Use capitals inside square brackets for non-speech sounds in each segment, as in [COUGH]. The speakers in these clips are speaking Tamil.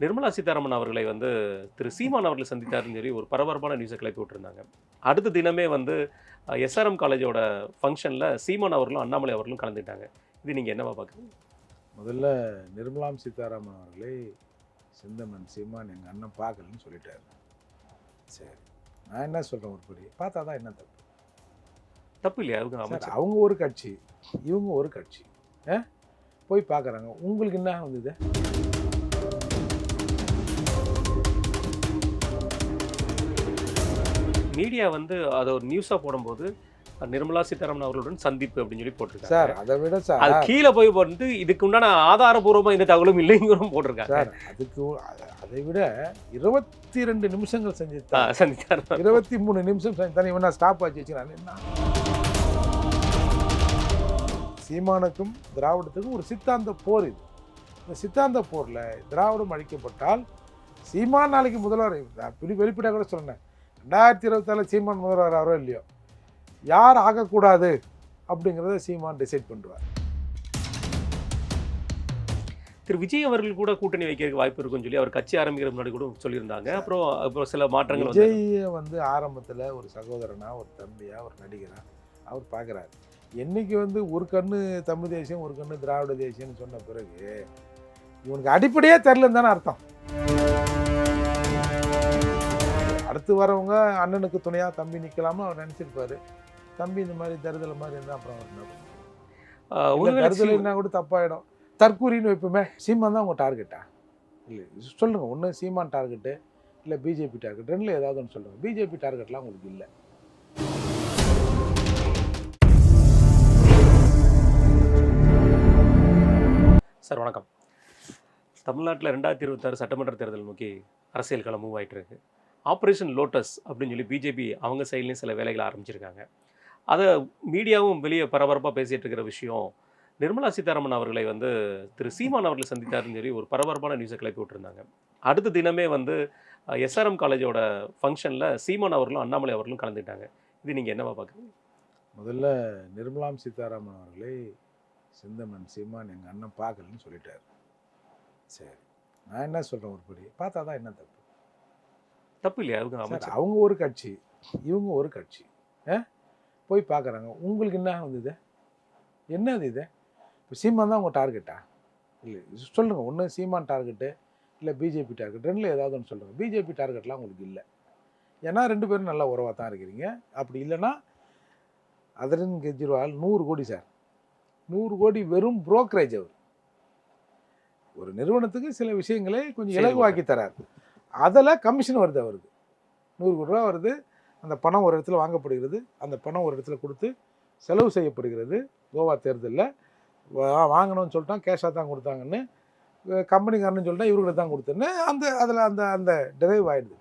நிர்மலா சீதாராமன் அவர்களை வந்து திரு சீமான் அவர்களை சந்தித்தாருன்னு சொல்லி ஒரு பரபரப்பான நியூஸை கிளப்பி விட்டுருந்தாங்க. அடுத்த தினமே வந்து எஸ்ஆர்எம் காலேஜோட ஃபங்க்ஷனில் சீமான் அவர்களும் அண்ணாமலை அவர்களும் கலந்துட்டாங்க இது நீங்கள் என்னவா பார்க்குறீங்க? முதல்ல நிர்மலாம் சீதாராமன் அவர்களே செந்தமன் சீமான் எங்கள் அண்ணன் பார்க்கலன்னு சொல்லிட்டாரு. சரி. நான் என்ன சொல்கிறேன் ஒரு படி? பார்த்தா தான் என்ன தப்பு? தப்பு இல்லையா? அவங்க அவங்க ஒரு கட்சி இவங்க ஒரு கட்சி. ஆ போய் பார்க்குறாங்க. உங்களுக்கு என்ன வந்தது மீடியா வந்து அதை ஒரு நியூஸாக போடும்போது நிர்மலா சீதாராமன் அவர்களுடன் சந்திப்பு அப்படின்னு சொல்லி போட்டிருக்காங்க. சார் அதை விட சார் அது கீழே போய் போட்டு இதுக்கு உண்டான ஆதாரபூர்வமா இந்த தகவலும் இல்லைங்கிறதும் போட்டிருக்காங்க. சார் அதுக்கு அதை விட இருபத்தி ரெண்டு நிமிஷங்கள் செஞ்சு சந்தித்தார். இருபத்தி மூணு நிமிஷம் செஞ்சு தானே இவன் ஸ்டாப் ஆச்சு வச்சுக்கிறான் என்ன? சீமானுக்கும் திராவிடத்துக்கும் ஒரு சித்தாந்த போர் இது. இந்த சித்தாந்த போரில் திராவிடம் அழிக்கப்பட்டால் சீமான் நாளைக்கு முதல்வர். நான் வெளி வெளிப்படையாக கூட சொன்னேன் ரெண்டாயிரத்தி இருபத்தாலு சீமான் முதல்வர் ஆகிறோ இல்லையோ? யார் ஆகக்கூடாது அப்படிங்கிறத சீமான் டிசைட் பண்ணுவார் திரு விஜய் அவர்கள் கூட கூட்டணி வைக்கிறதுக்கு வாய்ப்பு இருக்குன்னு சொல்லி அவர் கட்சி ஆரம்பிக்கிற முன்னாடி கூட சொல்லியிருந்தாங்க. அப்புறம் அப்புறம் சில மாற்றங்கள் விஜயை வந்து ஆரம்பத்தில் ஒரு சகோதரனா ஒரு தம்பியா ஒரு நடிகரா அவர் பார்க்குறாரு என்னைக்கு வந்து ஒரு கண்ணு தமிழ் தேசியம் ஒரு கண்ணு திராவிட தேசியம்னு சொன்ன பிறகு இவனுக்கு அடிப்படையே தெரிலன்னு தானே அர்த்தம். அடுத்து வரவங்க அண்ணனுக்கு துணையா தம்பி நிக்கலாம்னு அவர் நினைச்சிருப்பாரு. தம்பி இந்த மாதிரி தருதலை மாதிரி இருந்தால் அப்புறம் அவர் தருதலைன்னா கூட தப்பாயிடும். தற்கூரின்னு வைப்போமே சீமான் தான் உங்க டார்கெட்டா இல்லை சொல்லுங்க ஒன்று சீமான் டார்கெட்டு இல்லை பிஜேபி டார்கெட் ரெண்டுல ஏதாவது ஒன்று சொல்லுங்க. பிஜேபி டார்கெட்லாம் உங்களுக்கு இல்லை. சார் வணக்கம். தமிழ்நாட்டில் ரெண்டாயிரத்தி இருபத்தாறு சட்டமன்ற தேர்தல் நோக்கி அரசியல் களம் மூவ் ஆயிட்டு இருக்கு ஆப்ரேஷன் லோட்டஸ் அப்படின்னு சொல்லி பிஜேபி அவங்க சைட்லேயும் சில வேலைகளை ஆரம்பிச்சிருக்காங்க. அதை மீடியாவும் வெளியே பரபரப்பாக பேசிகிட்டு இருக்கிற விஷயம் நிர்மலா சீதாராமன் அவர்களை வந்து திரு சீமான் அவர்களை சந்தித்தாருன்னு சொல்லி ஒரு பரபரப்பான நியூஸை கிளப்பி விட்டுருந்தாங்க. அடுத்த தினமே வந்து எஸ்ஆர்எம் காலேஜோட ஃபங்க்ஷனில் சீமான் அவர்களும் அண்ணாமலை அவர்களும் கலந்துட்டாங்க இது நீங்கள் என்னவா பார்க்குறீங்க? முதல்ல நிர்மலாம் சீதாராமன் அவர்களை சிந்தமன் சீமான் எங்கள் அண்ணன் பார்க்கலன்னு சொல்லிட்டார். சரி. நான் என்ன சொல்கிறேன் ஒருபடி பார்த்தா தான் என்ன தப்பு? தப்பு இல்லையா அமைச்சர். அவங்க ஒரு கட்சி இவங்க ஒரு கட்சி. போய் பார்க்குறாங்க உங்களுக்கு என்ன வந்தது என்னது இது? இப்போ சீமான் தான் உங்கள் டார்கெட்டா இல்லை சொல்லுங்க. ஒன்று சீமான் டார்கெட்டு இல்லை பிஜேபி டார்கெட் ரெண்டுல ஏதாவது ஒன்று சொல்லுங்கள் பிஜேபி டார்கெட்லாம் உங்களுக்கு இல்லை. ஏன்னா ரெண்டு பேரும் நல்ல உறவாக தான் இருக்கிறீங்க. அப்படி இல்லைன்னா அதரன் கெஜ்ரிவால் நூறு கோடி சார். நூறு கோடி வெறும் புரோக்கரேஜ் அவர். ஒரு நிறுவனத்துக்கு சில விஷயங்களை கொஞ்சம் இலகுவாக்கி தரார். அதில் கமிஷன் வருது அவருக்கு. நூறு கோடி ரூபா வருது. அந்த பணம் ஒரு இடத்துல வாங்கப்படுகிறது. அந்த பணம் ஒரு இடத்துல கொடுத்து செலவு செய்யப்படுகிறது. கோவா தேர்தலில். வாங்கணும்னு சொல்லிட்டான். கேஷாக தான் கொடுத்தாங்கன்னு கம்பெனிக்காரன்னு சொல்லிட்டா இவர்கிட்ட தான் கொடுத்தேன்னு அந்த அதில் அந்த அந்த டிரைவ் ஆயிடுது.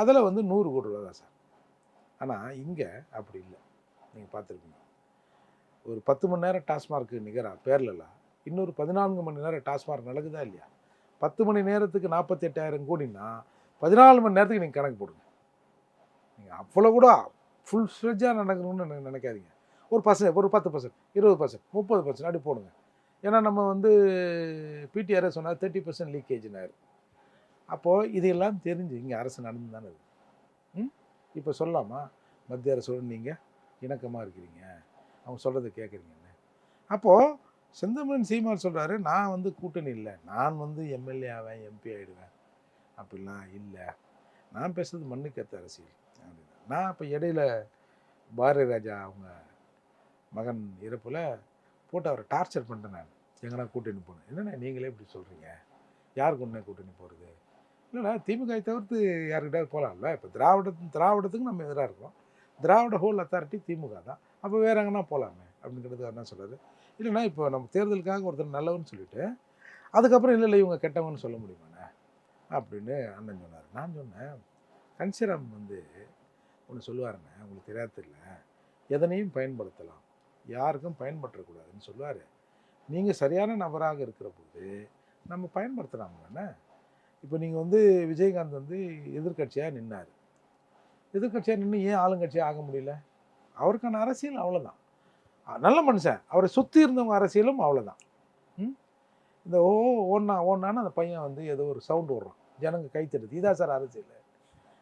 அதில் வந்து நூறு கோடி ரூபா தான் சார். ஆனால் இங்கே அப்படி இல்லை. நீங்கள் பார்த்துருக்கீங்க. ஒரு பத்து மணி நேரம் டாஸ்மார்க்கு நிகரா பேர்லலாம். இன்னொரு பதினான்கு மணி நேரம் டாஸ்மார்க் நடக்குதா இல்லையா? பத்து மணி நேரத்துக்கு நாற்பத்தி எட்டாயிரம் கோடினா பதினாலு மணி நேரத்துக்கு நீங்கள் கணக்கு போடுங்க. நீங்கள் அவ்வளோ கூட ஃபுல் ஸ்ட்ரெஜாக நடக்கணும்னு நினைக்காதீங்க. ஒரு பர்சன்ட் ஒரு பத்து பர்சன்ட் இருபது பர்சன்ட் முப்பது பர்சன்ட் அப்படி போடுங்க. ஏன்னா நம்ம வந்து பிடிஆர்எஸ் சொன்னால் தேர்ட்டி பர்சன்ட் லீக்கேஜ்னாரு அப்போது இதையெல்லாம் தெரிஞ்சு இங்கே அரசு நடந்து தானே இருக்கு. ம்? இப்போ சொல்லலாமா மத்திய அரசோடு நீங்கள் இணக்கமாக இருக்கிறீங்க. அவங்க சொல்கிறத கேட்குறீங்கன்னு அப்போது செந்தமிழன் சீமான் சொல்கிறாரு நான் வந்து கூட்டணி இல்லை. நான் வந்து எம்எல்ஏ ஆவேன் எம்பி ஆகிடுவேன் அப்படிலாம் இல்லை. நான் பேசுறது மண்ணுக்கத்த அரசியல். அப்படின்னு நான் இப்போ இடையில பாரதி ராஜா அவங்க மகன் இறப்பில் போட்டு அவரை டார்ச்சர் பண்ணிட்டேன் நான். எங்கன்னா கூட்டணி போனேன் என்னண்ணா நீங்களே இப்படி சொல்கிறீங்க யாருக்கு ஒன்றே கூட்டணி போகிறது இல்லைடா திமுகவை தவிர்த்து யாருக்கிட்டாவது போகலாம்ல இப்போ திராவிட திராவிடத்துக்கு நம்ம எதிராக இருக்கோம். திராவிட ஹோல் அத்தாரிட்டி திமுக தான். அப்போ வேற எங்கன்னா போகலாமே அப்படிங்கிறது என்ன சொல்கிறது இல்லைண்ணா இப்போ நம்ம தேர்தலுக்காக ஒருத்தர் நல்லவன்னு சொல்லிட்டு அதுக்கப்புறம் இல்லை இல்லை இவங்க கெட்டவங்கன்னு சொல்ல முடியுமாண்ணே? அப்படின்னு அண்ணன் சொன்னார். நான் சொன்னேன் கன்சிராம் வந்து ஒன்று சொல்லுவாருண்ணே உங்களுக்கு தெரியாது எதனையும் பயன்படுத்தலாம். யாருக்கும் பயன்படுத்தக்கூடாதுன்னு சொல்லுவார். நீங்கள் சரியான நபராக இருக்கிற போது நம்ம பயன்படுத்தலாம்லண்ணே இப்போ நீங்கள் வந்து விஜயகாந்த் வந்து எதிர்க்கட்சியாக நின்னார். எதிர்க்கட்சியாக நின்று ஏன் ஆளுங்கட்சியாக ஆக முடியல? அவருக்கான அரசியல் அவ்வளோதான் நல்ல மனுஷன். அவரை சுற்றி இருந்தவங்க அரசியலும் அவ்வளோதான் ம்? இந்த ஓ ஓன்னா ஓன்னான்னு அந்த பையன் வந்து ஏதோ ஒரு சவுண்டு விடுறான் ஜனங்க கைத்தடுது இதான் சார் அரசியல்.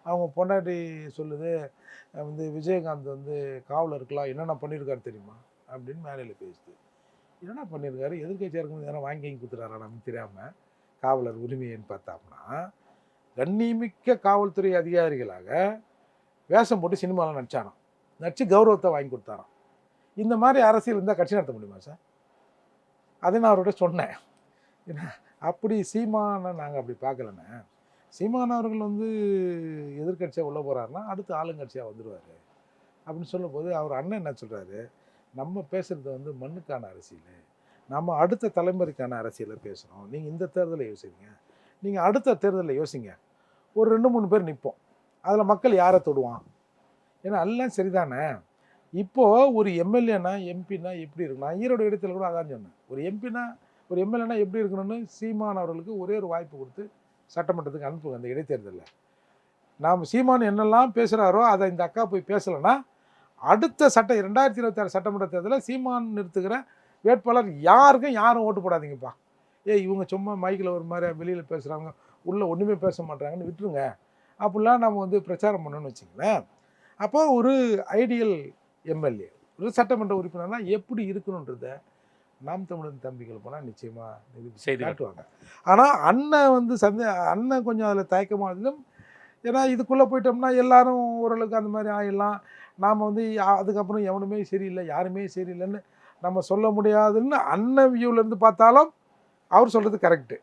அவங்க பொண்டாட்டி சொல்லுது வந்து விஜயகாந்த் வந்து காவலர் இருக்கலாம். என்னென்ன பண்ணியிருக்காரு தெரியுமா? அப்படின்னு மேலையில் பேசுது. என்னென்ன பண்ணியிருக்காரு எதிர்கட்சியாக இருக்கும்போது எதனா வாங்கி வாங்கி கொடுத்துறாரா நமக்கு தெரியாமல் காவலர் உரிமைன்னு பார்த்தோம்னா கண்ணிமிக்க காவல்துறை அதிகாரிகளாக வேஷம் போட்டு சினிமாவில் நடிச்சாராம். நடித்து கௌரவத்தை வாங்கி கொடுத்தாராம். இந்த மாதிரி அரசியல் இருந்தால் கட்சி நடத்த முடியுமா சார் அதை நான் அவர்கிட்ட சொன்னேன். என்ன அப்படி சீமான நாங்கள் அப்படி பார்க்கலண்ணே. சீமான் அவர்கள் வந்து எதிர்க்கட்சியாக உள்ளே போகிறாருன்னா அடுத்து ஆளுங்கட்சியாக வந்துடுவார் அப்படின்னு சொல்லும்போது அவர் அண்ணன் என்ன சொல்கிறாரு நம்ம பேசுகிறது வந்து மண்ணுக்கான அரசியல். நம்ம அடுத்த தலைமுறைக்கான அரசியலை பேசுகிறோம் நீங்கள் இந்த தேர்தலை யோசிங்க. நீங்கள் அடுத்த தேர்தலில் யோசிங்க. ஒரு ரெண்டு மூணு பேர் நிற்போம் அதில் மக்கள் யாரை தொடுவான்? ஏன்னா எல்லாம் சரிதானே? இப்போது ஒரு எம்எல்ஏனா எம்பினா எப்படி இருக்கணும்? நான் ஈரோடு இடத்துல கூட அதான் சொன்னேன். ஒரு எம்பினா ஒரு எம்எல்ஏனா எப்படி இருக்கணும்னு சீமான் அவர்களுக்கு ஒரே ஒரு வாய்ப்பு கொடுத்து சட்டமன்றத்துக்கு அனுப்புங்க அந்த இடைத்தேர்தலில். நாம் சீமான் என்னெல்லாம் பேசுகிறாரோ அதை இந்த அக்கா போய் பேசலைன்னா அடுத்த சட்ட ரெண்டாயிரத்தி இருபத்தாறு சட்டமன்ற தேர்தலில் சீமான் நிறுத்துகிற வேட்பாளர் யாருக்கும் யாரும் ஓட்டு போடாதீங்கப்பா. ஏய் இவங்க சும்மா மைக்கில் ஒரு மாதிரி வெளியில் பேசுகிறாங்க உள்ளே ஒன்றுமே பேச மாட்டாங்கன்னு விட்டுருங்க. அப்படிலாம் நம்ம வந்து பிரச்சாரம் பண்ணணும்னு வச்சுங்களேன் அப்போ ஒரு ஐடியல் எம்எல்ஏ. ஒரு சட்டமன்ற உறுப்பினர்னா எப்படி இருக்கணுன்றத நாம் தமிழன் தம்பிகள் போனால் நிச்சயமாக செய்து காட்டுவாங்க. ஆனால் அண்ணன் வந்து சந்தே அண்ணன் கொஞ்சம் அதில் தயக்கமாக இருந்தும் ஏன்னா இதுக்குள்ளே போயிட்டோம்னா எல்லாரும் ஓரளவுக்கு அந்த மாதிரி ஆயிடலாம். நாம் வந்து அதுக்கப்புறம் எவனுமே சரியில்லை யாருமே சரியில்லைன்னு நம்ம சொல்ல முடியாதுன்னு அண்ணன் வியூவிலேருந்து பார்த்தாலும் அவர் சொல்கிறது கரெக்டு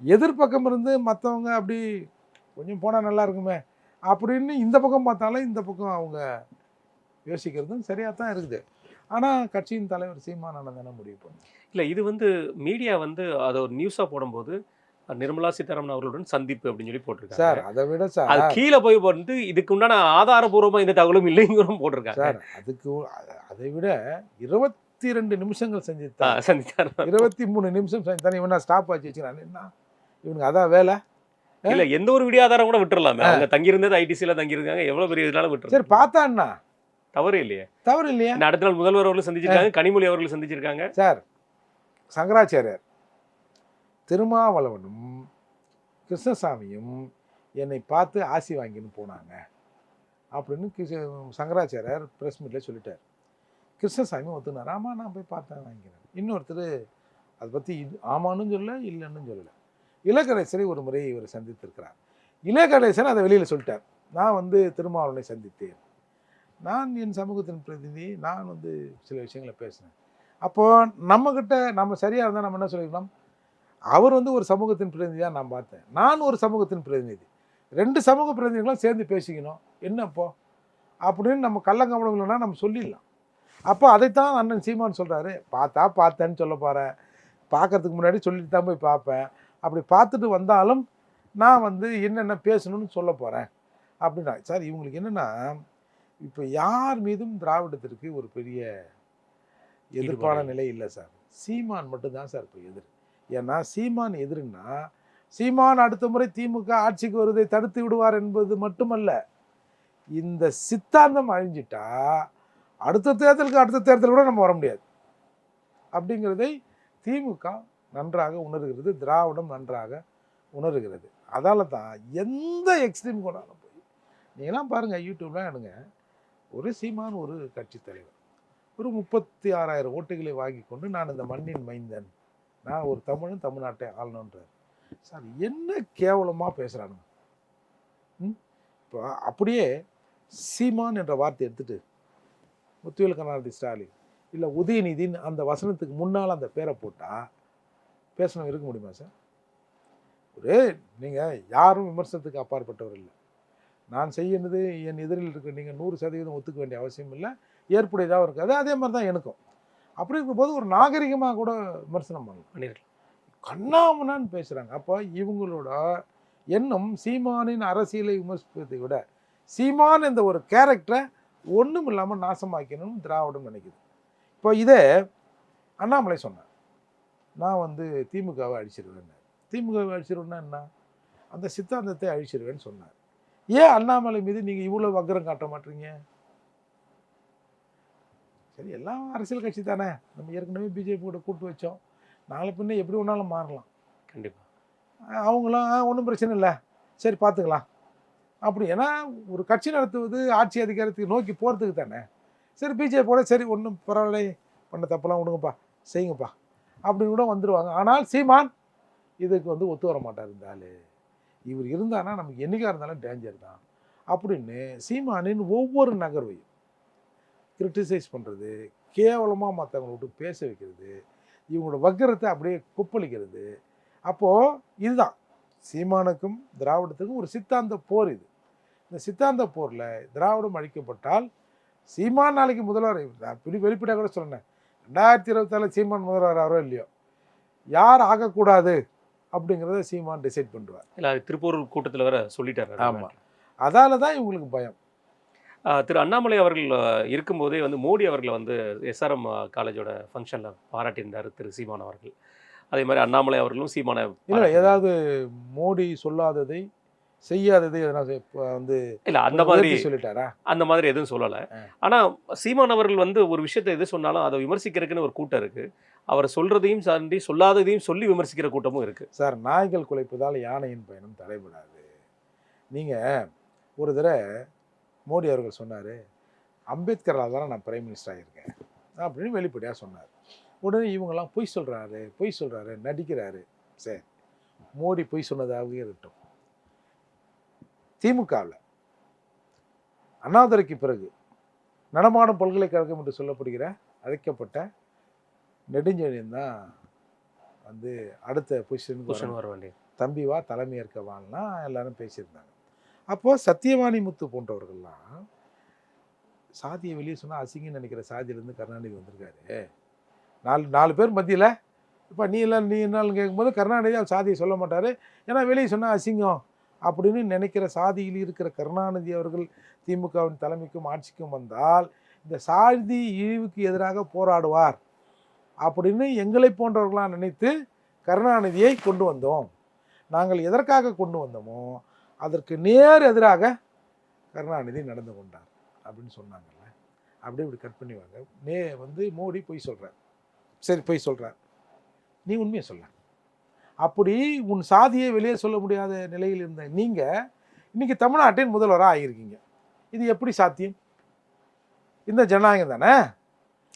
எதிர்பக்கம் இருந்து மற்றவங்க அப்படி கொஞ்சம் போனால் நல்லா இருக்குமே அப்படின்னு இந்த பக்கம் பார்த்தாலும் இந்த பக்கம் அவங்க யோசிக்கிறதும் சரியாக தான் இருக்குது. ஆனால் கட்சியின் தலைவர் சீமானந்தன் தானே முடிவு பண்ணும் இல்லை இது வந்து மீடியா வந்து அதை ஒரு நியூஸாக போடும்போது நிர்மலா சீதாராமன் அவர்களுடன் சந்திப்பு அப்படின்னு சொல்லி போட்டிருக்காங்க. சார் அதை விட சார் அது கீழே போய் வந்து இதுக்கு உண்டான ஆதாரபூர்வமா இந்த தகவலும் இல்லைங்கிறதும் போட்டிருக்காங்க. சார் அதுக்கு அதை விட இருபத்தி ரெண்டு நிமிஷங்கள் செஞ்சுட்டா சந்தித்தார். இருபத்தி மூணு நிமிஷம் செஞ்சுட்டானே இவன் ஸ்டாப் ஆச்சு வச்சுக்கிறான். என்ன? இவனுக்கு அதான் வேலை. இல்ல எந்த ஒரு வீடியோ ஆதாரம் கூட விட்டுறலாமே. அவங்க தங்கியிருந்தது ஐடிசில தங்கியிருக்காங்க எவ்வளவு பெரிய இதனால சரி விட்டுரு பார்த்தான்னா தவறு இல்லையே. தவறு இல்லையா. அடுத்த நாள் முதல்வர் அவர்கள் சந்திச்சிருக்காங்க கனிமொழி அவர்கள் சந்திச்சிருக்காங்க. சார் சங்கராச்சாரியார் திருமாவளவனும் கிருஷ்ணசாமியும் என்னை பார்த்து ஆசி வாங்கின்னு போனாங்க அப்படின்னு சங்கராச்சாரியார் ப்ரெஸ் மீட்டில் சொல்லிட்டார். கிருஷ்ணசாமி ஒத்துனார். ஆமாம் நான் போய் பார்த்தேன் வாங்கிக்கிறேன். இன்னொருத்தர் அதை பற்றி இது ஆமான்னு சொல்லல இல்லைன்னு சொல்லலை. இலக்கணேசரை ஒரு முறை இவர் சந்தித்திருக்கிறார். இலக்கணேசன் அதை வெளியில் சொல்லிட்டார். நான் வந்து திருமாவளவனை சந்தித்தேன். நான் என் சமூகத்தின் பிரதிநிதி நான் வந்து சில விஷயங்களை பேசினேன் அப்போது நம்மக்கிட்ட நம்ம சரியாக இருந்தால் நம்ம என்ன சொல்லிக்கலாம் அவர் வந்து ஒரு சமூகத்தின் பிரதிநிதியாக நான் பார்த்தேன். நான் ஒரு சமூகத்தின் பிரதிநிதி. ரெண்டு சமூக பிரதிநிதிகளும் சேர்ந்து பேசிக்கணும். என்னப்போ அப்படின்னு நம்ம கள்ளங்கவனம் நம்ம சொல்லிடலாம். அப்போ அதைத்தான் அண்ணன் சீமான் சொல்கிறாரு பார்த்தா பார்த்தேன்னு சொல்ல போகிறேன் பார்க்கறதுக்கு முன்னாடி சொல்லிட்டு தான் போய் பார்ப்பேன். அப்படி பார்த்துட்டு வந்தாலும் நான் வந்து என்னென்ன பேசணும்னு சொல்ல போகிறேன் அப்படின்னா சார் இவங்களுக்கு என்னென்னா இப்போ யார் மீதும் திராவிடத்திற்கு ஒரு பெரிய எதிர்ப்பான நிலை இல்லை சார். சீமான் மட்டும்தான் சார் இப்போ எதிர். ஏன்னா சீமான் எதிர்னா சீமான் அடுத்த முறை திமுக ஆட்சிக்கு வருவதை தடுத்து விடுவார் என்பது மட்டுமல்ல. இந்த சித்தாந்தம் அழிஞ்சிட்டா அடுத்த தேர்தலுக்கு அடுத்த தேர்தல் கூட நம்ம வர முடியாது. அப்படிங்கிறதை திமுக நன்றாக உணர்கிறது திராவிடம் நன்றாக உணர்கிறது. அதால தான் எந்த எக்ஸ்ட்ரீம் கொண்டாலும் போய் நீங்களாம் பாருங்கள் யூடியூப்லாம் எடுங்க. ஒரு சீமான் ஒரு கட்சி தலைவர். ஒரு முப்பத்தி ஆறாயிரம் ஓட்டுகளை வாங்கி கொண்டு நான் இந்த மண்ணின் மைந்தன். நான் ஒரு தமிழன் தமிழ்நாட்டை ஆளணுன்றார் சார் என்ன கேவலமாக பேசுகிறானுங்க ம்? இப்போ அப்படியே சீமான் என்ற வார்த்தை எடுத்துட்டு முத்துவேல் கருணாநிதி ஸ்டாலின் இல்லை உதயநிதின்னு அந்த வசனத்துக்கு முன்னால் அந்த பேரை போட்டால் பேசணும் இருக்க முடியுமா சார்? ஒரு நீங்கள் யாரும் விமர்சனத்துக்கு அப்பாற்பட்டவர் இல்லை. நான் செய்யணுது என் எதிரில் இருக்க நீங்கள் நூறு சதவீதம் ஒத்துக்க வேண்டிய அவசியம் இல்லை. ஏற்புடையதாக இருக்காது அதே மாதிரி தான் எனக்கும். அப்படி இருக்கும்போது ஒரு நாகரிகமாக கூட விமர்சனம் பண்ணிருக்கலாம் கண்ணாமனான்னு பேசுகிறாங்க அப்போ இவங்களோட எண்ணம் சீமானின் அரசியலை விமர்சிப்பதை விட சீமான் இந்த ஒரு கேரக்டரை ஒன்றும் இல்லாமல் நாசமாக்கணும்னு திராவிடம் நினைக்குது. இப்போ இதே அண்ணாமலை சொன்னார். நான் வந்து திமுகவை அழிச்சிருவேன் திமுகவை அழிச்சிருவேன்னா என்ன? அந்த சித்தாந்தத்தை அழிச்சிருவேன்னு சொன்னார். ஏன் அண்ணாமலை மீது நீங்கள் இவ்வளோ வக்கரம் காட்ட மாட்டீங்க? சரி எல்லாம் அரசியல் கட்சி தானே. நம்ம ஏற்கனவே பிஜேபி கூட கூட்டு வச்சோம். நாளை பின்ன எப்படி வேணாலும் மாறலாம். கண்டிப்பா. அஹ் அவங்களாம் ஒன்றும் பிரச்சனை இல்லை. சரி பார்த்துக்கலாம் அப்படி ஏன்னா ஒரு கட்சி நடத்துவது ஆட்சி அதிகாரத்துக்கு நோக்கி போகிறதுக்கு தானே. சரி பிஜேபியோட சரி ஒன்றும் பரவாயில்ல. பண்ண தப்பெல்லாம் விடுங்கப்பா செய்யுங்கப்பா. அப்படின்னு கூட வந்துடுவாங்க ஆனால் சீமான் இதுக்கு வந்து ஒத்து வர மாட்டார் இந்த ஆள். இவர் இருந்தானா நமக்கு என்றைக்காக இருந்தாலும் டேஞ்சர் தான். அப்படின்னு சீமானின் ஒவ்வொரு நகர்வையும் கிரிட்டிசைஸ் பண்ணுறது கேவலமாக மற்றவங்களை விட்டு பேச வைக்கிறது இவங்களோட வக்கரத்தை அப்படியே குப்பளிக்கிறது. அப்போது இதுதான். சீமானுக்கும் திராவிடத்துக்கும் ஒரு சித்தாந்த போர் இது. இந்த சித்தாந்த போரில் திராவிடம் அழிக்கப்பட்டால் சீமான் நாளைக்கு முதல்வர். இப்படி வெளிப்படையாக கூட சொன்னேன். ரெண்டாயிரத்தி இருபத்தாலில் சீமான் முதல்வர் ஆகிறோ இல்லையோ? யார் ஆகக்கூடாது? அப்படிங்கிறத சீமான் டிசைட் பண்ணுவார். இல்ல திருப்பூர் கூட்டத்துல வேற சொல்லிட்டாரு ஆமா. அதால தான் இவங்களுக்கு பயம். திரு அண்ணாமலை அவர்கள் இருக்கும்போதே வந்து மோடி அவர்களை வந்து எஸ்ஆர்எம் காலேஜோட ஃபங்க்ஷனில் பாராட்டியிருந்தார் திரு சீமான் அவர்கள். அதே மாதிரி அண்ணாமலை அவர்களும் சீமான இல்லை ஏதாவது மோடி சொல்லாததை செய்யாததை எதனா வந்து இல்ல அந்த மாதிரி சொல்லிட்டாரா? அந்த மாதிரி எதுவும் சொல்லலை. ஆ. ஆனா சீமான் அவர்கள் வந்து ஒரு விஷயத்தை எது சொன்னாலும் அதை விமர்சிக்கிறதுக்குன்னு ஒரு கூட்டம் இருக்கு. அவர் சொல்றதையும் தாண்டி சொல்லாததையும் சொல்லி விமர்சிக்கிற கூட்டமும் இருக்கு. சார் நாய்கள் குலைப்பதால் யானையின் பயணம் தடைபடாது. நீங்கள் ஒரு தடவை மோடி அவர்கள் சொன்னார் அம்பேத்கரால் தானே நான் பிரைம் மினிஸ்டர் ஆகியிருக்கேன் அப்படின்னு வெளிப்படையாக சொன்னார். உடனே இவங்கெல்லாம் பொய் சொல்கிறாரு பொய் சொல்கிறாரு நடிக்கிறாரு. சரி மோடி பொய் சொன்னதாகவே இருக்கட்டும். திமுகவில் அண்ணாதுரைக்கு பிறகு நடமாடும் பல்கலைக்கழகம் என்று சொல்லப்படுகிற அழைக்கப்பட்ட நெடுஞ்செழியன் தான் வந்து அடுத்த பொசிஷனுக்கு வர வேண்டிய தம்பி வா தலைமை ஏற்க வான்லாம் எல்லாரும் பேசியிருந்தாங்க. அப்போது சத்தியவாணி முத்து போன்றவர்கள்லாம் சாதியை வெளியே சொன்னால் அசிங்கன்னு நினைக்கிற சாதியிலேருந்து கருணாநிதி வந்திருக்காரு. நாலு நாலு பேர் மத்தியில் இப்போ நீ இல்லை நீ என்னாலும் கேட்கும்போது கருணாநிதி அவர் சாதியை சொல்ல மாட்டார். ஏன்னா வெளியே சொன்னால் அசிங்கம். அப்படின்னு நினைக்கிற சாதியில் இருக்கிற கருணாநிதி அவர்கள் திமுகவின் தலைமைக்கும் ஆட்சிக்கும் வந்தால் இந்த சாதி இழிவுக்கு எதிராக போராடுவார் அப்படின்னு எங்களை போன்றவர்களாக நினைத்து கருணாநிதியை கொண்டு வந்தோம். நாங்கள் எதற்காக கொண்டு வந்தோமோ அதற்கு நேர் எதிராக கருணாநிதி நடந்து கொண்டார் அப்படின்னு சொன்னாங்கல்ல. அப்படியே இப்படி கட் பண்ணி வாங்க. நே வந்து மோடி பொய் சொல்கிறார் சரி பொய் சொல்கிறார் நீ உண்மையை சொல்ல. அப்படி உன் சாதியை வெளியே சொல்ல முடியாத நிலையில் இருந்த நீங்கள் இன்னைக்கு தமிழ்நாட்டின் முதல்வராக ஆகியிருக்கீங்க. இது எப்படி சாத்தியம்? இந்த ஜனநாயகம் தானே?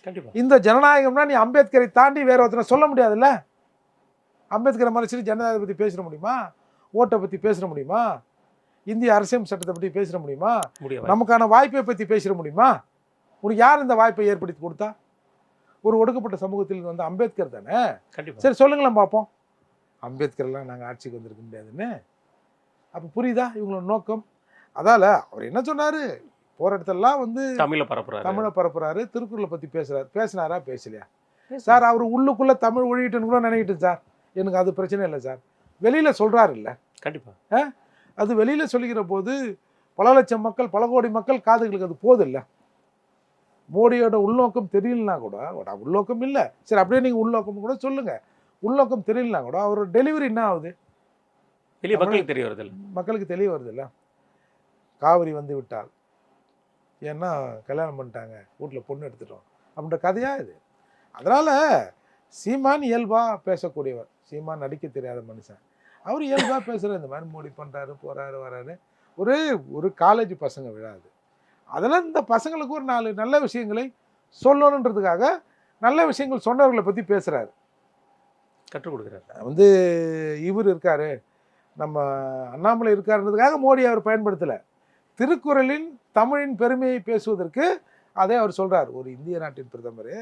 கண்டிப்பா. இந்த ஜனநாயகம்னா நீ அம்பேத்கரை தாண்டி வேற ஒருத்தனை சொல்ல முடியாதுல்ல? அம்பேத்கரை மறைச்சிட்டு ஜனநாயகத்தை பற்றி பேசிட முடியுமா? ஓட்டை பற்றி பேசிட முடியுமா? இந்திய அரசியல் சட்டத்தை பற்றி பேசிட முடியுமா? நமக்கான வாய்ப்பை பற்றி பேசிட முடியுமா? உனக்கு யார் இந்த வாய்ப்பை ஏற்படுத்தி கொடுத்தா? ஒரு ஒடுக்கப்பட்ட சமூகத்தில் வந்து அம்பேத்கர் தானே? சரி சொல்லுங்களேன் பார்ப்போம் அம்பேத்கர்லாம் நாங்கள் ஆட்சிக்கு வந்திருக்க முடியாதுன்னு. அப்போ புரியுதா இவங்களோட நோக்கம்? அதால அவர் என்ன சொன்னார்? போகிற இடத்துலலாம் வந்து தமிழ்ல பரப்புறாரு. தமிழை பரப்புறாரு திருக்குறளை பற்றி பேசுறாரு பேசினாரா பேசலையா? சார் அவர் உள்ளுக்குள்ள தமிழ் ஒழியிட்டுன்னு கூட நினைக்கிட்டு சார். எனக்கு அது பிரச்சனை இல்லை சார். வெளியில சொல்றாரு இல்ல. கண்டிப்பா. அது வெளியில சொல்லிக்கிற போது பல லட்சம் மக்கள் பல கோடி மக்கள் காதுகளுக்கு அது போதும் இல்ல மோடியோட உள்நோக்கம் தெரியலனா கூட உள்நோக்கம் இல்லை. சரி அப்படியே நீங்க உள்நோக்கம் கூட சொல்லுங்க. உள்நோக்கம் தெரியலனா கூட அவரோட டெலிவரி என்ன ஆகுது? வெளிய மக்களுக்கு தெரிய வருது மக்களுக்கு தெளிவு வருது இல்ல? காவிரி வந்து விட்டால். ஏன்னா கல்யாணம் பண்ணிட்டாங்க. வீட்டில் பொண்ணு எடுத்துட்டோம். அப்படின்ற கதையா இது? அதனால சீமான் இயல்பா பேசக்கூடியவர். சீமான் நடிக்க தெரியாத மனுஷன். அவர் இயல்பா பேசுறாரு இந்த மாதிரி மோடி பண்றாரு போறாரு வராரு. ஒரு ஒரு காலேஜ் பசங்க விழாது. அதில் இந்த பசங்களுக்கு ஒரு நாலு நல்ல விஷயங்களை சொல்லணுன்றதுக்காக நல்ல விஷயங்கள் சொன்னவர்களை பற்றி பேசுகிறாரு கற்றுக் கொடுக்குறாரு. வந்து இவர் இருக்கார். நம்ம அண்ணாமலை இருக்காருன்றதுக்காக மோடி அவர் பயன்படுத்தலை. திருக்குறளின் தமிழின் பெருமையை பேசுவதற்கு அதே அவர் சொல்கிறார் ஒரு இந்திய நாட்டின் பிரதமர்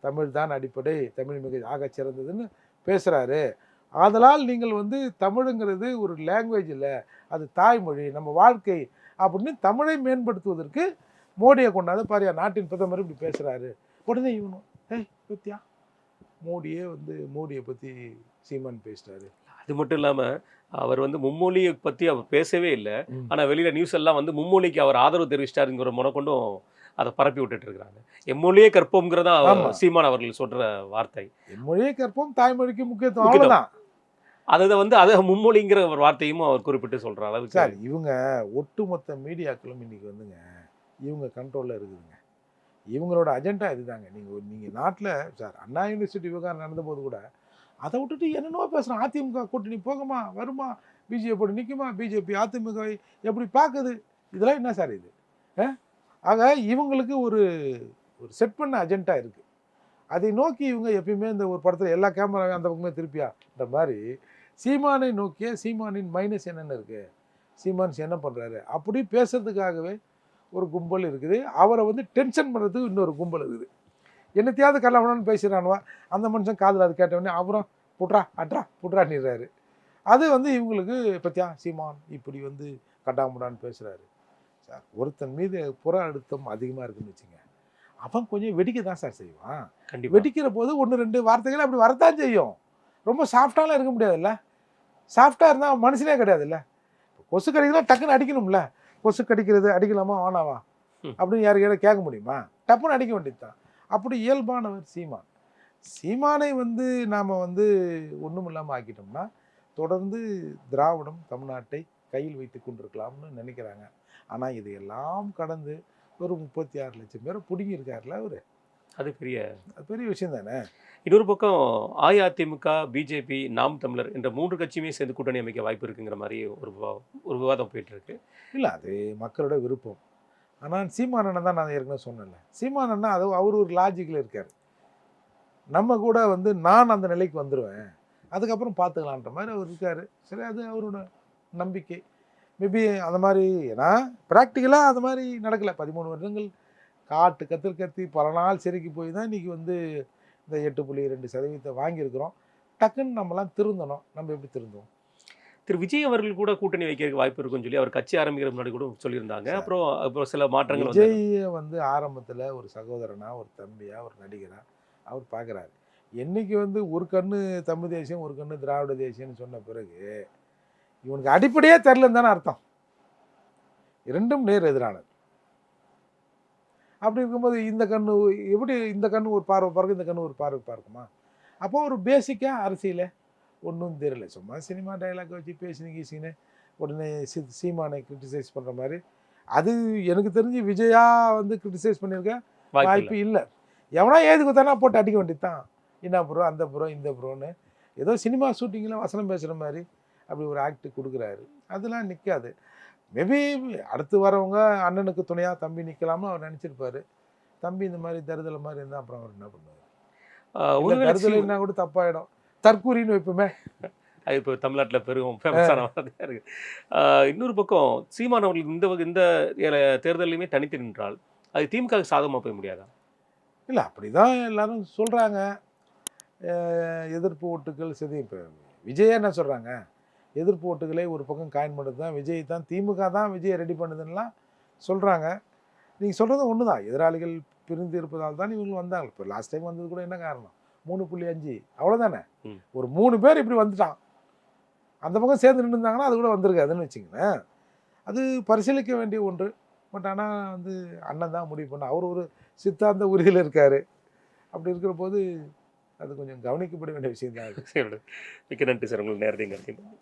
தமிழ் தான் அடிப்படை தமிழ் மிக ஆகச் சிறந்ததுன்னு பேசுகிறாரு ஆதலால் நீங்கள் வந்து தமிழுங்கிறது ஒரு லாங்குவேஜ் இல்லை அது தாய்மொழி நம்ம வாழ்க்கை அப்படின்னு தமிழை மேம்படுத்துவதற்கு மோடியை கொண்டாந்து பாரியா நாட்டின் பிரதமர் இப்படி பேசுகிறாரு உடனே இவனும் ஏய் பத்தியா மோடியே வந்து மோடியை பற்றி சீமான் பேசிட்டாரு அது மட்டும் இல்லாம அவர் வந்து மும்மொழியை பத்தி அவர் பேசவே இல்லை ம். ஆனா வெளியில நியூஸ் எல்லாம் வந்து மும்மொழிக்கு அவர் ஆதரவு தெரிவிச்சிட்டாருங்கிற முனக்கொண்டும் அதை பரப்பி விட்டுட்டு இருக்காங்க எம்மொழியே கற்போம்ங்கிறதா. சீமான் அவர்கள் சொல்ற வார்த்தை மொழியை கற்போம் தாய்மொழிக்கு முக்கியத்துவம். அவ்வளோதான் அதை வந்து அதை மும்மொழிங்கிற ஒரு வார்த்தையும் அவர் குறிப்பிட்டு சொல்ற அளவுக்கு சார் இவங்க ஒட்டுமொத்த மீடியாக்களும் இன்னைக்கு வந்துங்க இவங்க கண்ட்ரோலில் இருக்குதுங்க இவங்களோட அஜெண்டா இதுதாங்க. நீங்கள் நீங்கள் நாட்டில் சார் அண்ணா யூனிவர்சிட்டி விவகாரம் நடந்தபோது கூட அதை விட்டுட்டு என்னென்னவோ பேசுகிறோம் அதிமுக கூட்டணி போகுமா வருமா பிஜேபி நிற்குமா பிஜேபி அதிமுக எப்படி பார்க்குது? இதெல்லாம் என்ன சார் இது? ஆக இவங்களுக்கு ஒரு ஒரு செட் பண்ண அஜெண்டா இருக்குது அதை நோக்கி இவங்க எப்பயுமே இந்த ஒரு படத்தில் எல்லா கேமராவையும் அந்த பக்கமே திருப்பியான்ற மாதிரி சீமானை நோக்கிய சீமானின் மைனஸ் என்னென்ன இருக்குது சீமான்ஸ் என்ன பண்ணுறாரு அப்படி பேசுறதுக்காகவே ஒரு கும்பல் இருக்குது. அவரை வந்து டென்ஷன் பண்ணுறதுக்கு இன்னொரு கும்பல் இருக்குது. என்னத்தையாவது கல்லாமணான்னு பேசுகிறானுவா அந்த மனுஷன் காதில் அது கேட்டவுடனே அப்புறம் புட்ரா அட்ரா புட்ரான்னிடுறாரு அது வந்து இவங்களுக்கு பத்தியா சீமான் இப்படி வந்து கட்டாமுடான்னு பேசுகிறாரு சார் ஒருத்தன் மீது புற அழுத்தம் அதிகமாக இருக்குன்னு வச்சுங்க. அவன் கொஞ்சம் வெடிக்க தான் சார் செய்வான். வெடிக்கிற போது ஒன்று ரெண்டு வார்த்தைகள் அப்படி வரத்தான் செய்யும். ரொம்ப சாஃப்டாலாம் இருக்க முடியாதுல்ல. சாஃப்டாக இருந்தால் மனுஷனே கிடையாதுல்ல. கொசு கடிக்கிறா டக்குன்னு அடிக்கணும்ல. கொசு கடிக்கிறது அடிக்கலாமா ம். அப்படின்னு யாருக்கையாவது கேட்க முடியுமா? டப்புன்னு அடிக்க வேண்டியதுதான். அப்படி இயல்பானவர் சீமான். சீமானை வந்து நாம் வந்து ஒன்றும் இல்லாமல் ஆக்கிட்டோம்னா தொடர்ந்து திராவிடம் தமிழ்நாட்டை கையில் வைத்து கொண்டிருக்கலாம்னு நினைக்கிறாங்க. ஆனால் இதையெல்லாம் கடந்து ஒரு முப்பத்தி ஆறு லட்சம் பேரை பிடுங்கியிருக்காருல அவர். அது பெரிய அது பெரிய விஷயம் தானே? இன்னொரு பக்கம் அஇஅதிமுக பிஜேபி நாம் தமிழர் என்ற மூன்று கட்சியுமே சேர்ந்து கூட்டணி அமைக்க வாய்ப்பு இருக்குங்கிற மாதிரி ஒரு ஒரு விவாதம் போயிட்டு இருக்கு இல்லை அது மக்களோட விருப்பம். ஆனால் சீமானண்ணன் தான் நான் ஏற்கனவே சொன்னேன்ல. சீமானண்ணா அது அவர் ஒரு லாஜிக்கில் இருக்கார். நம்ம கூட வந்து நான் அந்த நிலைக்கு வந்துடுவேன் அதுக்கப்புறம் பார்த்துக்கலான்ற மாதிரி அவர் இருக்கார். சரி அது அவரோட நம்பிக்கை. மேபி அந்த மாதிரி ஏன்னா ப்ராக்டிக்கலாக அது மாதிரி நடக்கலை. பதிமூணு வருடங்கள் காட்டு கத்திர கத்தி பல நாள் சிறைக்கு போய் தான் இன்றைக்கி வந்து இந்த எட்டு புள்ளி ரெண்டு சதவீதத்தை வாங்கியிருக்கிறோம். டக்குன்னு நம்மலாம் திருந்தணும். நம்ம எப்படி திருந்துவோம்? திரு விஜய் அவர்கள் கூட கூட்டணி வைக்கிறதுக்கு வாய்ப்பு இருக்குன்னு சொல்லி அவர் கட்சி ஆரம்பிக்கிற முன்னாடி கூட சொல்லியிருந்தாங்க. அப்புறம் அப்புறம் சில மாற்றங்கள் விஜயை வந்து ஆரம்பத்தில் ஒரு சகோதரனா ஒரு தம்பியா ஒரு நடிகரா அவர் பார்க்குறாரு. என்னைக்கு வந்து ஒரு கண்ணு தமிழ் தேசியம் ஒரு கண்ணு திராவிட தேசியம்னு சொன்ன பிறகு இவனுக்கு அடிப்படையே தெரிலன்னு தானே அர்த்தம். இரண்டும் நேர் எதிரானது. அப்படி இருக்கும்போது இந்த கண்ணு எப்படி இந்த கண்ணு ஒரு பார்வை பார்க்கும் இந்த கண்ணு ஒரு பார்வை பார்க்குமா? அப்போ ஒரு பேசிக்காக அரசியல ஒன்றும் தெரியல சும்மா சினிமா டைலாக் வச்சு பேசினு கீசின்னு உடனே சி சீமானை கிரிட்டிசைஸ் பண்ணுற மாதிரி. அது எனக்கு தெரிஞ்சு விஜயா வந்து கிரிட்டிசைஸ் பண்ணியிருக்க வாய்ப்பு இல்லை. எவனா ஏது குத்தானா போட்டு அடிக்க வேண்டியதுதான். என்ன ப்ரோ அந்த ப்ரோ இந்த ப்ரோன்னு ஏதோ சினிமா ஷூட்டிங்கில் வசனம் பேசுகிற மாதிரி அப்படி ஒரு ஆக்ட் கொடுக்குறாரு. அதெல்லாம் நிற்காது மேபி அடுத்து வரவங்க அண்ணனுக்கு துணையாக தம்பி நிற்கலாம்னு அவர் நினச்சிருப்பாரு. தம்பி இந்த மாதிரி தருதலை மாதிரி இருந்தால் அப்புறம் அவர் என்ன பண்ணுவார்? தருதலைன்னா கூட தப்பாயிடும். தற்கூரின்னு வைப்போமே. அது இப்போ தமிழ்நாட்டில் பெரும் ஃபேமஸான வார்த்தையா இருக்கு. ஆஹ் இன்னொரு பக்கம் சீமான் அவர்கள் இந்த இந்த தேர்தலையுமே தனித்து நின்றால் அது திமுக சாதகமாக போய் முடியாதா? இல்லை அப்படி தான் எல்லாரும் சொல்கிறாங்க எதிர்ப்பு ஓட்டுகள் சரி இப்போ விஜய் என்ன சொல்கிறாங்க எதிர்ப்பு ஓட்டுகளை ஒரு பக்கம் காயின் பண்ணுறது தான் விஜய் தான் திமுக தான் விஜயை ரெடி பண்ணுதுன்னெலாம் சொல்கிறாங்க நீங்கள் சொல்கிறது ஒன்று தான் எதிராளிகள் பிரிந்து இருப்பதால் தான் இவங்க வந்தாங்க. இப்போ லாஸ்ட் டைம் வந்தது கூட என்ன காரணம்? மூணு புள்ளி அஞ்சு. அவ்வளோதானே. ஒரு மூணு பேர் இப்படி வந்துட்டான். அந்த பக்கம் சேர்ந்து நின்று இருந்தாங்கன்னா அது கூட வந்திருக்காதுன்னு வச்சுங்களேன். அது பரிசீலிக்க வேண்டிய ஒன்று. பட் ஆனால் வந்து அண்ணன் தான் முடிவு பண்ண. அவர் ஒரு சித்தாந்த உறுதியில் இருக்கார். அப்படி இருக்கிற போது அது கொஞ்சம் கவனிக்கப்பட வேண்டிய விஷயம் தான் [LAUGHS] மிக்க நன்றி சார். உங்களுக்கு நேரத்தையும் கருத்தையும்.